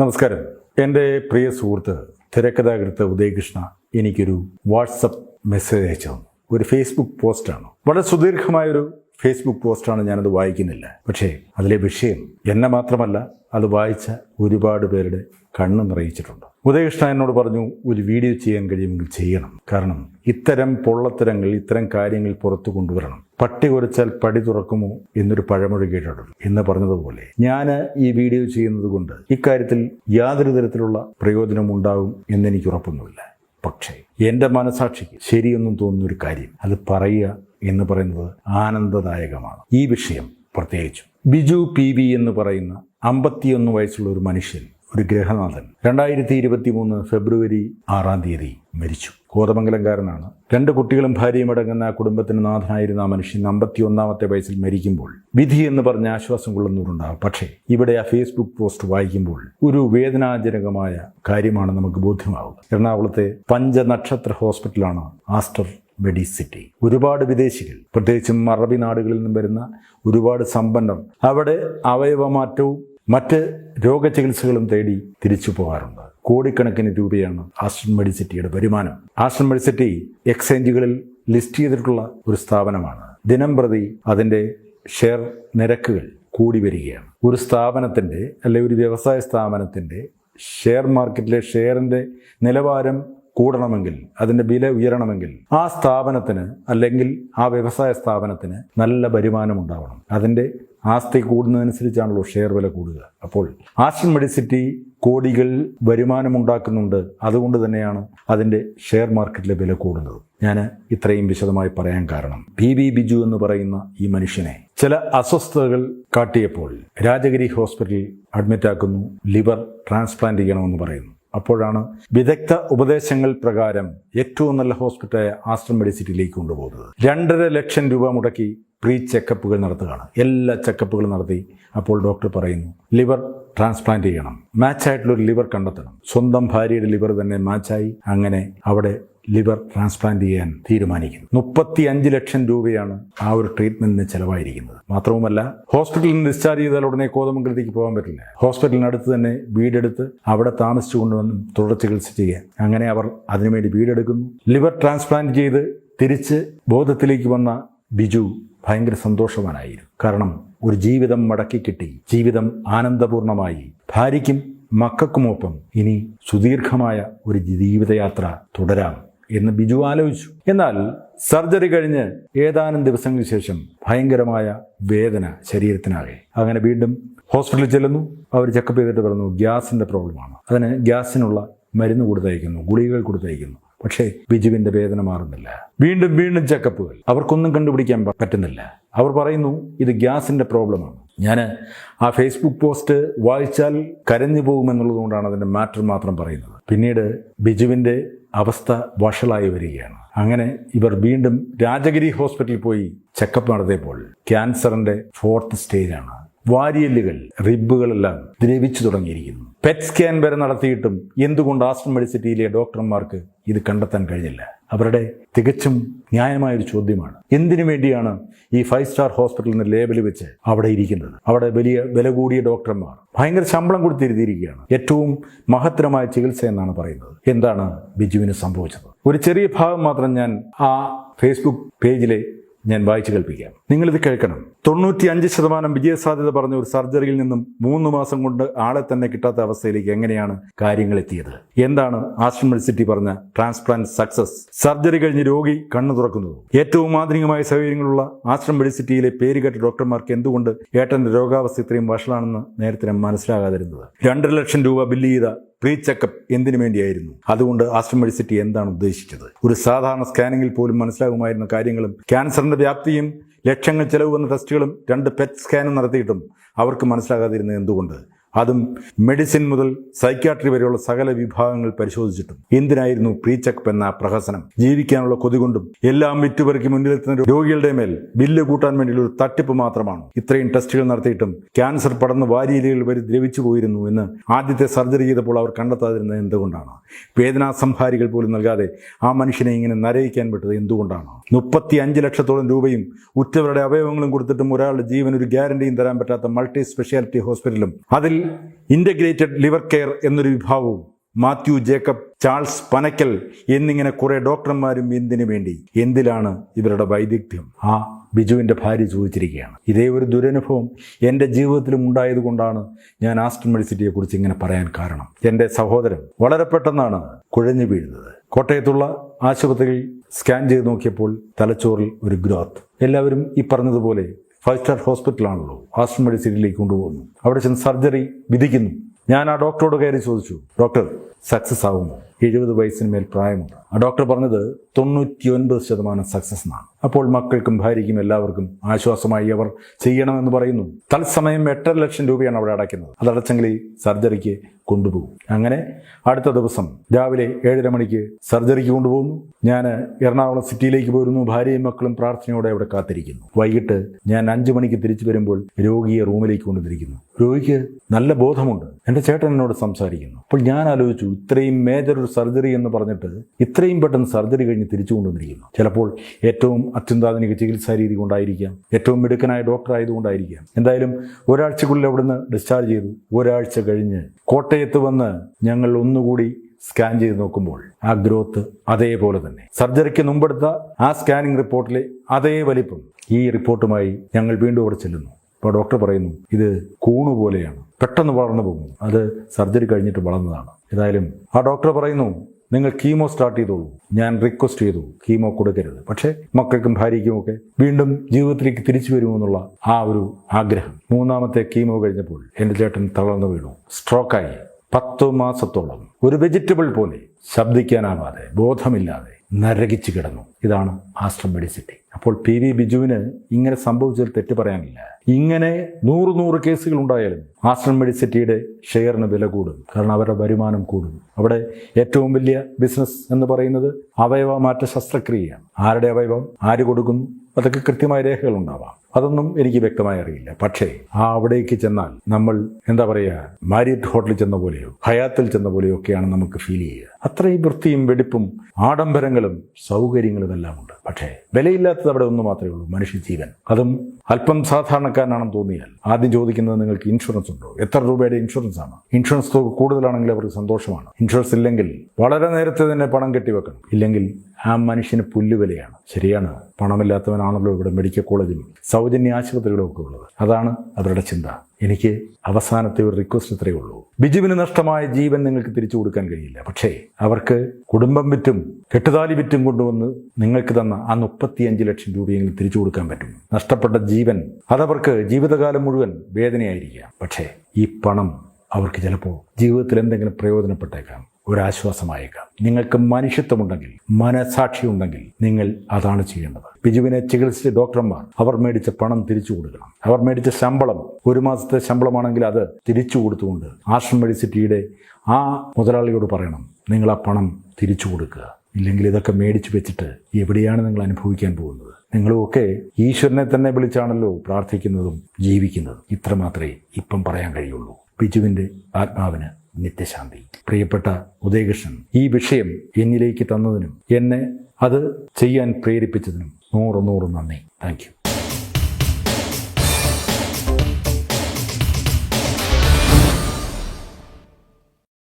നമസ്കാരം. എന്റെ പ്രിയ സുഹൃത്ത് തിരക്കഥാകൃത്ത് ഉദയകൃഷ്ണ എനിക്കൊരു വാട്സപ്പ് മെസ്സേജ് അയച്ചു തന്നു. ഒരു ഫേസ്ബുക്ക് പോസ്റ്റാണ്. വളരെ സുദീർഘമായൊരു ഫേസ്ബുക്ക് പോസ്റ്റാണ് ഞാനത് വായിക്കുന്നില്ല. പക്ഷേ അതിലെ വിഷയം എന്നെ മാത്രമല്ല അത് വായിച്ച ഒരുപാട് പേരുടെ കണ്ണ് നിറയിച്ചിട്ടുണ്ട്. ഉദയകൃഷ്ണ എന്നോട് പറഞ്ഞു ഒരു വീഡിയോ ചെയ്യാൻ കഴിയുമെങ്കിൽ ചെയ്യണം. കാരണം ഇത്തരം പൊള്ളത്തരങ്ങൾ ഇത്തരം കാര്യങ്ങൾ പുറത്തു കൊണ്ടുവരണം. പട്ടി കുരച്ചാൽ പടി തുറക്കുമോ എന്നൊരു പഴമൊഴി കേട്ടിട്ടുണ്ട്. എന്ന് പറഞ്ഞതുപോലെ ഞാൻ ഈ വീഡിയോ ചെയ്യുന്നത് കൊണ്ട് ഇക്കാര്യത്തിൽ യാതൊരു തരത്തിലുള്ള പ്രയോജനം ഉണ്ടാകും എന്നെനിക്ക് ഉറപ്പൊന്നുമില്ല. പക്ഷേ എന്റെ മനസാക്ഷിക്ക് ശരിയൊന്നും തോന്നുന്ന ഒരു കാര്യം അത് പറയുക എന്ന് പറയുന്നത് ആനന്ദദായകമാണ്. ഈ വിഷയം പ്രത്യേകിച്ചും ബിജു പി വി എന്ന് പറയുന്ന അമ്പത്തിയൊന്ന് വയസ്സുള്ള ഒരു മനുഷ്യൻ ഒരു ഗ്രഹനാഥൻ രണ്ടായിരത്തി ഇരുപത്തി മൂന്ന് ഫെബ്രുവരി ആറാം തീയതി മരിച്ചു. കോതമംഗലംകാരനാണ്. രണ്ട് കുട്ടികളും ഭാര്യയും അടങ്ങുന്ന കുടുംബത്തിന് നാഥനായിരുന്ന ആ മനുഷ്യൻ അമ്പത്തി ഒന്നാമത്തെ വയസ്സിൽ മരിക്കുമ്പോൾ വിധി എന്ന് പറഞ്ഞ ആശ്വാസം കൊള്ളുന്നവരുണ്ടാകും പക്ഷേ ഇവിടെ ആ ഫേസ്ബുക്ക് പോസ്റ്റ് വായിക്കുമ്പോൾ ഒരു വേദനാജനകമായ കാര്യമാണ് നമുക്ക് ബോധ്യമാവുക എറണാകുളത്തെ പഞ്ചനക്ഷത്ര ഹോസ്പിറ്റലാണ് ആസ്റ്റർ മെഡിസിറ്റി. ഒരുപാട് വിദേശികൾ പ്രത്യേകിച്ചും അറബി നാടുകളിൽ നിന്നും വരുന്ന ഒരുപാട് സമ്പന്നർ അവിടെ അവയവമാറ്റവും മറ്റ് രോഗചികിത്സകളും തേടി തിരിച്ചു പോകാറുണ്ട്. കോടിക്കണക്കിന് രൂപയാണ് ആസ്റ്റൺ മെഡിസിറ്റിയുടെ വരുമാനം. ആസ്റ്റൺ മെഡിസിറ്റി എക്സ്ചേഞ്ചുകളിൽ ലിസ്റ്റ് ചെയ്തിട്ടുള്ള ഒരു സ്ഥാപനമാണ്. ദിനം പ്രതി അതിന്റെ ഷെയർ നിരക്കുകൾ കൂടി വരികയാണ്. ഒരു സ്ഥാപനത്തിന്റെ അല്ലെ ഒരു വ്യവസായ സ്ഥാപനത്തിന്റെ ഷെയർ മാർക്കറ്റിലെ ഷെയറിന്റെ നിലവാരം കൂടണമെങ്കിൽ അതിന്റെ വില ഉയരണമെങ്കിൽ ആ സ്ഥാപനത്തിന് അല്ലെങ്കിൽ ആ വ്യവസായ സ്ഥാപനത്തിന് നല്ല വരുമാനം ഉണ്ടാവണം. അതിന്റെ ആസ്തി കൂടുന്നതനുസരിച്ചാണല്ലോ ഷെയർ വില കൂടുക. അപ്പോൾ ആസ്റ്റൺ മെഡിസിറ്റി കോടികൾ വരുമാനമുണ്ടാക്കുന്നുണ്ട് അതുകൊണ്ട് തന്നെയാണ് അതിന്റെ ഷെയർ മാർക്കറ്റിലെ വില കൂടുന്നത്. ഞാൻ ഇത്രയും വിശദമായി പറയാൻ കാരണം പി വി ബിജു എന്ന് പറയുന്ന ഈ മനുഷ്യനെ ചില അസ്വസ്ഥതകൾ കാട്ടിയപ്പോൾ രാജഗിരി ഹോസ്പിറ്റലിൽ അഡ്മിറ്റാക്കുന്നു ലിവർ ട്രാൻസ്പ്ലാന്റ് ചെയ്യണമെന്ന് പറയുന്നു. അപ്പോഴാണ് വിദഗ്ധ ഉപദേശങ്ങൾ പ്രകാരം ഏറ്റവും നല്ല ഹോസ്പിറ്റലായ ആശ്രം മെഡിസിറ്റിയിലേക്ക് കൊണ്ടുപോകുന്നത്. രണ്ടര ലക്ഷം രൂപ മുടക്കി പ്രീ ചെക്കപ്പുകൾ നടത്തുകയാണ്. എല്ലാ ചെക്കപ്പുകളും നടത്തി അപ്പോൾ ഡോക്ടർ പറയുന്നു ലിവർ ട്രാൻസ്പ്ലാന്റ് ചെയ്യണം. മാച്ചായിട്ടുള്ള ഒരു ലിവർ കണ്ടെത്തണം. സ്വന്തം ഭാര്യയുടെ ലിവർ തന്നെ മാച്ചായി അങ്ങനെ അവിടെ ലിവർ ട്രാൻസ്പ്ലാന്റ് ചെയ്യാൻ തീരുമാനിക്കുന്നു. മുപ്പത്തി അഞ്ച് ലക്ഷം രൂപയാണ് ആ ഒരു ട്രീറ്റ്മെന്റിന് ചെലവായിരിക്കുന്നത്. മാത്രവുമല്ല ഹോസ്പിറ്റലിൽ നിന്ന് ഡിസ്ചാർജ് ചെയ്താൽ ഉടനെ കോതമംഗലത്തേക്ക് പോകാൻ പറ്റില്ല. ഹോസ്പിറ്റലിനടുത്ത് തന്നെ വീടെടുത്ത് അവിടെ താമസിച്ചു കൊണ്ടുവന്ന് തുടർ ചികിത്സ ചെയ്യാൻ അങ്ങനെ അവർ അതിനുവേണ്ടി വീടെടുക്കുന്നു. ലിവർ ട്രാൻസ്പ്ലാന്റ് ചെയ്ത് തിരിച്ച് ബോധത്തിലേക്ക് വന്ന ബിജു ഭയങ്കര സന്തോഷവാനായിരുന്നു. കാരണം ഒരു ജീവിതം മടക്കി കിട്ടി. ജീവിതം ആനന്ദപൂർണമായി. ഭാര്യയ്ക്കും മക്കൾക്കുമൊപ്പം ഇനി സുദീർഘമായ ഒരു ജീവിതയാത്ര തുടരാം എന്ന് ബിജു ആലോചിച്ചു. എന്നാൽ സർജറി കഴിഞ്ഞ് ഏതാനും ദിവസങ്ങൾക്ക് ശേഷം ഭയങ്കരമായ വേദന ശരീരത്തിനാകെ. അങ്ങനെ വീണ്ടും ഹോസ്പിറ്റലിൽ ചെല്ലുന്നു. അവർ ചെക്കപ്പ് ചെയ്തിട്ട് പറഞ്ഞു ഗ്യാസിന്റെ പ്രോബ്ലമാണ്. അതിന് ഗ്യാസിനുള്ള മരുന്ന് കൊടുത്തയക്കുന്നു ഗുളികകൾ കൊടുത്തയക്കുന്നു പക്ഷേ ബിജുവിന്റെ വേദന മാറുന്നില്ല. വീണ്ടും വീണ്ടും ചെക്കപ്പുകൾ. അവർക്കൊന്നും കണ്ടുപിടിക്കാൻ പറ്റുന്നില്ല. അവർ പറയുന്നു ഇത് ഗ്യാസിന്റെ പ്രോബ്ലമാണ്. ഞാൻ ആ ഫേസ്ബുക്ക് പോസ്റ്റ് വായിച്ചാൽ കരഞ്ഞു പോകുമെന്നുള്ളത് കൊണ്ടാണ് അതിന്റെ മാറ്റർ മാത്രം പറയുന്നത്. പിന്നീട് ബിജുവിന്റെ അവസ്ഥ വഷളായി വരികയാണ്. അങ്ങനെ ഇവർ വീണ്ടും രാജഗിരി ഹോസ്പിറ്റലിൽ പോയി ചെക്കപ്പ് നടത്തിയപ്പോൾ ക്യാൻസറിന്റെ ഫോർത്ത് സ്റ്റേജാണ്. വാരിയല്ലുകൾ റിബുകളെല്ലാം ദ്രവിച്ചു തുടങ്ങിയിരിക്കുന്നു. പെറ്റ് സ്കാൻ വരെ നടത്തിയിട്ടും എന്തുകൊണ്ട് ആസ്റ്റർ മെഡിസിറ്റിയിലെ ഡോക്ടർമാർക്ക് ഇത് കണ്ടെത്താൻ കഴിഞ്ഞില്ല? അവരുടെ തികച്ചും ന്യായമായൊരു ചോദ്യമാണ്. എന്തിനു വേണ്ടിയാണ് ഈ ഫൈവ് സ്റ്റാർ ഹോസ്പിറ്റലിന് ലേബൽ വെച്ച് അവിടെ ഇരിക്കുന്നത്? അവിടെ വലിയ വില കൂടിയ ഡോക്ടർമാർ ഭയങ്കര ശമ്പളം കൊടുത്തിരുത്തിയിരിക്കുകയാണ് ഏറ്റവും മഹത്തരമായ ചികിത്സ എന്നാണ് പറയുന്നത്. എന്താണ് ബിജുവിന് സംഭവിച്ചത്? ഒരു ചെറിയ ഭാഗം മാത്രം ഞാൻ ആ ഫേസ്ബുക്ക് പേജിലെ ഞാൻ വായിച്ചു കേൾപ്പിക്കാം. നിങ്ങളിത് കേൾക്കണം. തൊണ്ണൂറ്റി അഞ്ച് ശതമാനം വിജയസാധ്യത പറഞ്ഞ ഒരു സർജറിയിൽ നിന്നും മൂന്ന് മാസം കൊണ്ട് ആളെ തന്നെ കിട്ടാത്ത അവസ്ഥയിലേക്ക് എങ്ങനെയാണ് കാര്യങ്ങൾ എത്തിയത്? എന്താണ് ആശ്രം മെഡിസിറ്റി പറഞ്ഞ ട്രാൻസ്പ്ലാന്റ് സക്സസ്? സർജറി കഴിഞ്ഞ് രോഗി കണ്ണു തുറക്കുന്നത് ഏറ്റവും ആധുനികമായ സൗകര്യങ്ങളുള്ള ആശ്രം മെഡിസിറ്റിയിലെ പേരുകേട്ട ഡോക്ടർമാർക്ക് എന്തുകൊണ്ട് ഏട്ടന്റെ രോഗാവസ്ഥ ഇത്രയും വഷളാണെന്ന് നേരത്തെ മനസ്സിലാകാതിരുന്നത്? രണ്ടര ലക്ഷം രൂപ ബില്ല് ചെയ്ത പ്രീ ചെക്കപ്പ് എന്തിനു വേണ്ടിയായിരുന്നു? അതുകൊണ്ട് ആശ്രം മെഡിസിറ്റി എന്താണ് ഉദ്ദേശിച്ചത്? ഒരു സാധാരണ സ്കാനിങ്ങിൽ പോലും മനസ്സിലാകുമായിരുന്ന കാര്യങ്ങളും ക്യാൻസറിന്റെ വ്യാപ്തിയും ലക്ഷങ്ങൾ ചെലവ് വന്ന ടെസ്റ്റുകളും രണ്ട് പെറ്റ് സ്കാനും നടത്തിയിട്ടും അവർക്ക് മനസ്സിലാകാതിരുന്നത് എന്തുകൊണ്ട്? അതും മെഡിസിൻ മുതൽ സൈക്യാട്രി വരെയുള്ള സകല വിഭാഗങ്ങൾ പരിശോധിച്ചിട്ടും. എന്തിനായിരുന്നു പ്രീ ചെക്കപ്പ് എന്ന പ്രഹസനം? ജീവിക്കാനുള്ള കൊതി കൊണ്ടും എല്ലാം വിറ്റുപെറുക്കി മുന്നിലെത്തുന്ന രോഗികളുടെ മേൽ ബില്ല് കൂട്ടാൻ വേണ്ടിയുള്ള ഒരു തട്ടിപ്പ് മാത്രമാണ്. ഇത്രയും ടെസ്റ്റുകൾ നടത്തിയിട്ടും ക്യാൻസർ പടർന്ന് വാരിയിലകൾ വരെ ദ്രവിച്ചു പോയിരുന്നു എന്ന് ആദ്യത്തെ സർജറി ചെയ്തപ്പോൾ അവർ കണ്ടെത്താതിരുന്നത് എന്തുകൊണ്ടാണ്? വേദനാ സംഹാരികൾ പോലും നൽകാതെ ആ മനുഷ്യനെ ഇങ്ങനെ നരയിക്കാൻ വിട്ടത് എന്തുകൊണ്ടാണ്? മുപ്പത്തി അഞ്ച് ലക്ഷത്തോളം രൂപയും ഉറ്റവരുടെ അവയവങ്ങളും കൊടുത്തിട്ടും ഒരാളുടെ ജീവൻ ഒരു ഗ്യാരണ്ടിയും തരാൻ പറ്റാത്ത മൾട്ടി സ്പെഷ്യാലിറ്റി ഹോസ്പിറ്റലും അതിൽ ഇന്റഗ്രേറ്റഡ് ലിവർ കെയർ എന്നൊരു വിഭാഗവും മാത്യു ജേക്കബ് ചാൾസ് പനക്കൽ എന്നിങ്ങനെ കുറേ ഡോക്ടർമാരും എന്തിനു വേണ്ടി? എന്തിലാണ് ഇവരുടെ വൈദഗ്ധ്യം? ആ ബിജുവിന്റെ ഭാര്യ ചോദിച്ചിരിക്കുകയാണ്. ഇതേ ഒരു ദുരനുഭവം എന്റെ ജീവിതത്തിലും ഉണ്ടായതുകൊണ്ടാണ് ഞാൻ ആസ്റ്റർ മെഡിസിറ്റിയെക്കുറിച്ച് ഇങ്ങനെ പറയാൻ കാരണം. എന്റെ സഹോദരൻ വളരെ പെട്ടെന്നാണ് കുഴഞ്ഞു വീഴുന്നത്. കോട്ടയത്തുള്ള ആശുപത്രിയിൽ സ്കാൻ ചെയ്ത് നോക്കിയപ്പോൾ തലച്ചോറിൽ ഒരു ഗ്രോത്ത്. എല്ലാവരും ഈ പറഞ്ഞതുപോലെ ഫൈവ് സ്റ്റാർ ഹോസ്പിറ്റലാണല്ലോ ആസ്റ്റർ മെഡിസിറ്റിയിലേക്ക് കൊണ്ടുപോകുന്നു. അവിടെ ചെന്ന് സർജറി വിധിക്കുന്നു. ഞാൻ ആ ഡോക്ടറോട് കയറി ചോദിച്ചു. ഡോക്ടർ സക്സസ് ആകുമോ എഴുപത് വയസ്സിന് മേൽ പ്രായമുണ്ട്. ആ ഡോക്ടർ പറഞ്ഞത് തൊണ്ണൂറ്റി ഒൻപത് ശതമാനം സക്സസ് എന്നാണ്. അപ്പോൾ മക്കൾക്കും ഭാര്യയ്ക്കും എല്ലാവർക്കും ആശ്വാസമായി അവർ ചെയ്യണമെന്ന് പറയുന്നു. തത്സമയം എട്ടര ലക്ഷം രൂപയാണ് അവിടെ അടയ്ക്കുന്നത്. അതടച്ചെങ്കിൽ സർജറിക്ക് കൊണ്ടുപോകും. അങ്ങനെ അടുത്ത ദിവസം രാവിലെ ഏഴര മണിക്ക് സർജറിക്ക് കൊണ്ടുപോകുന്നു. ഞാൻ എറണാകുളം സിറ്റിയിലേക്ക് പോരുന്നു. ഭാര്യയും മക്കളും പ്രാർത്ഥനയോടെ അവിടെ കാത്തിരിക്കുന്നു. വൈകിട്ട് ഞാൻ അഞ്ചു മണിക്ക് തിരിച്ചു വരുമ്പോൾ രോഗിയെ റൂമിലേക്ക് കൊണ്ടുവന്നിരിക്കുന്നു. രോഗിക്ക് നല്ല ബോധമുണ്ട്. എന്റെ ചേട്ടൻ എന്നോട് സംസാരിക്കുന്നു. അപ്പോൾ ഞാൻ ആലോചിച്ചു ഇത്രയും മേജർ ഒരു സർജറി എന്ന് പറഞ്ഞിട്ട് ഇത്രയും പെട്ടെന്ന് സർജറി കഴിഞ്ഞ് തിരിച്ചു കൊണ്ടുവന്നിരിക്കുന്നു. ചിലപ്പോൾ ഏറ്റവും അത്യന്താധുനിക ചികിത്സാ രീതി കൊണ്ടായിരിക്കാം. ഏറ്റവും മിടുക്കനായ ഡോക്ടർ ആയതുകൊണ്ടായിരിക്കാം. എന്തായാലും ഒരാഴ്ചക്കുള്ളിൽ അവിടുന്ന് ഡിസ്ചാർജ് ചെയ്തു. ഒരാഴ്ച കഴിഞ്ഞ് കോട്ടയത്ത് വന്ന് ഞങ്ങൾ ഒന്നുകൂടി സ്കാൻ ചെയ്ത് നോക്കുമ്പോൾ ആ ഗ്രോത്ത് അതേപോലെ തന്നെ. സർജറിക്ക് മുമ്പെടുത്ത ആ സ്കാനിങ് റിപ്പോർട്ടിലെ അതേ വലിപ്പം ഈ റിപ്പോർട്ടുമായി ഞങ്ങൾ വീണ്ടും അവിടെ ചെല്ലുന്നു. അപ്പോൾ ഡോക്ടർ പറയുന്നു ഇത് കൂണു പോലെയാണ്. പെട്ടെന്ന് വളർന്നു പോകുന്നു. അത് സർജറി കഴിഞ്ഞിട്ട് വളർന്നതാണ്. ഏതായാലും ആ ഡോക്ടർ പറയുന്നു നിങ്ങൾ കീമോ സ്റ്റാർട്ട് ചെയ്തോളൂ. ഞാൻ റിക്വസ്റ്റ് ചെയ്തു കീമോ കൊടുക്കരുത്. പക്ഷേ മക്കൾക്കും ഭാര്യയ്ക്കും ഒക്കെ വീണ്ടും ജീവിതത്തിലേക്ക് തിരിച്ചു വരുമെന്നുള്ള ആ ഒരു ആഗ്രഹം. മൂന്നാമത്തെ കീമോ കഴിഞ്ഞപ്പോൾ എന്റെ ചേട്ടൻ തളർന്നു വീണു. സ്ട്രോക്കായി. പത്ത് മാസത്തോളം ഒരു വെജിറ്റബിൾ പോലെ ശബ്ദിക്കാനാവാതെ ബോധമില്ലാതെ നരകിച്ചു കിടന്നു. ഇതാണ് ആശ്രം മെഡിസിറ്റി. അപ്പോൾ പി വി ബിജുവിന് ഇങ്ങനെ സംഭവിച്ചതിൽ തെറ്റ് പറയാനില്ല. ഇങ്ങനെ നൂറ് നൂറ് കേസുകൾ ഉണ്ടായാലും ആശ്രം മെഡിസിറ്റിയുടെ ഷെയറിന് വില കൂടും. കാരണം അവരുടെ വരുമാനം കൂടും. അവിടെ ഏറ്റവും വലിയ ബിസിനസ് എന്ന് പറയുന്നത് അവയവ മാറ്റ ശസ്ത്രക്രിയയാണ് ആരുടെ അവയവം? ആര് കൊടുക്കുന്നു? അതൊക്കെ കൃത്യമായ രേഖകൾ ഉണ്ടാവാം. അതൊന്നും എനിക്ക് വ്യക്തമായി അറിയില്ല. പക്ഷേ ആ അവിടേക്ക് ചെന്നാൽ നമ്മൾ എന്താ പറയുക മാരിയറ്റ് ഹോട്ടലിൽ ചെന്ന പോലെയോ ഹയാത്തിൽ ചെന്ന പോലെയോ ഒക്കെയാണ് നമുക്ക് ഫീൽ ചെയ്യുക. അത്രയും വൃത്തിയും വെടിപ്പും ആഡംബരങ്ങളും സൗകര്യങ്ങളും എല്ലാം ഉണ്ട് പക്ഷേ വിലയില്ലാത്തത് അവിടെ ഒന്ന് മാത്രമേ ഉള്ളൂ മനുഷ്യ ജീവൻ അതും അല്പം സാധാരണക്കാരനാണെന്ന് തോന്നിയാൽ. ആദ്യം ചോദിക്കുന്നത് നിങ്ങൾക്ക് ഇൻഷുറൻസ് ഉണ്ടോ? എത്ര രൂപയുടെ ഇൻഷുറൻസ് ആണ്? ഇൻഷുറൻസ് തുക കൂടുതലാണെങ്കിൽ അവർക്ക് സന്തോഷമാണ്. ഇൻഷുറൻസ് ഇല്ലെങ്കിൽ വളരെ നേരത്തെ തന്നെ പണം കെട്ടിവെക്കണം. ഇല്ലെങ്കിൽ ആ മനുഷ്യന് പുല്ലുവിലയാണ്. ശരിയാണ് പണമില്ലാത്തവനാണല്ലോ ഇവിടെ മെഡിക്കൽ കോളേജും സൗജന്യ ആശുപത്രികളും ഒക്കെ ഉള്ളത്. അതാണ് അവരുടെ ചിന്ത. എനിക്ക് അവസാനത്തെ ഒരു റിക്വസ്റ്റ് ഇത്രയേ ഉള്ളൂ. ബിജുവിന് നഷ്ടമായ ജീവൻ നിങ്ങൾക്ക് തിരിച്ചു കൊടുക്കാൻ കഴിയില്ല. പക്ഷേ അവർക്ക് കുടുംബം വിറ്റും കെട്ടുതാലി വിറ്റും കൊണ്ടുവന്ന് നിങ്ങൾക്ക് തന്ന ആ മുപ്പത്തിയഞ്ച് ലക്ഷം രൂപയെങ്കിലും തിരിച്ചു കൊടുക്കാൻ പറ്റും. നഷ്ടപ്പെട്ട ജീവൻ അതവർക്ക് ജീവിതകാലം മുഴുവൻ വേദനയായിരിക്കാം. പക്ഷേ ഈ പണം അവർക്ക് ചിലപ്പോൾ ജീവിതത്തിൽ എന്തെങ്കിലും പ്രയോജനപ്പെട്ടേക്കാം. ഒരാശ്വാസമായേക്കാം. നിങ്ങൾക്ക് മനുഷ്യത്വമുണ്ടെങ്കിൽ മനസാക്ഷി ഉണ്ടെങ്കിൽ നിങ്ങൾ അതാണ് ചെയ്യേണ്ടത്. ബിജുവിനെ ചികിത്സിച്ച ഡോക്ടർമാർ അവർ മേടിച്ച പണം തിരിച്ചു കൊടുക്കണം. അവർ മേടിച്ച ശമ്പളം ഒരു മാസത്തെ ശമ്പളമാണെങ്കിൽ അത് തിരിച്ചു കൊടുത്തുകൊണ്ട് ആശ്രം മെഡിസിറ്റിയുടെ ആ മുതലാളിയോട് പറയണം നിങ്ങൾ ആ പണം തിരിച്ചു കൊടുക്കുക. ഇല്ലെങ്കിൽ ഇതൊക്കെ മേടിച്ചു വെച്ചിട്ട് എവിടെയാണ് നിങ്ങൾ അനുഭവിക്കാൻ പോകുന്നത്? നിങ്ങളുമൊക്കെ ഈശ്വരനെ തന്നെ വിളിച്ചാണല്ലോ പ്രാർത്ഥിക്കുന്നതും ജീവിക്കുന്നതും. ഇത്ര മാത്രമേ ഇപ്പം പറയാൻ കഴിയുള്ളൂ. ബിജുവിന്റെ ആത്മാവിന് നിത്യശാന്തി. പ്രിയപ്പെട്ട ഉദയകൃഷ്ണൻ ഈ വിഷയം എന്നിലേക്ക് തന്നതിനും എന്നെ അത് ചെയ്യാൻ പ്രേരിപ്പിച്ചതിനും നൂറ് നൂറ് നന്ദി. താങ്ക്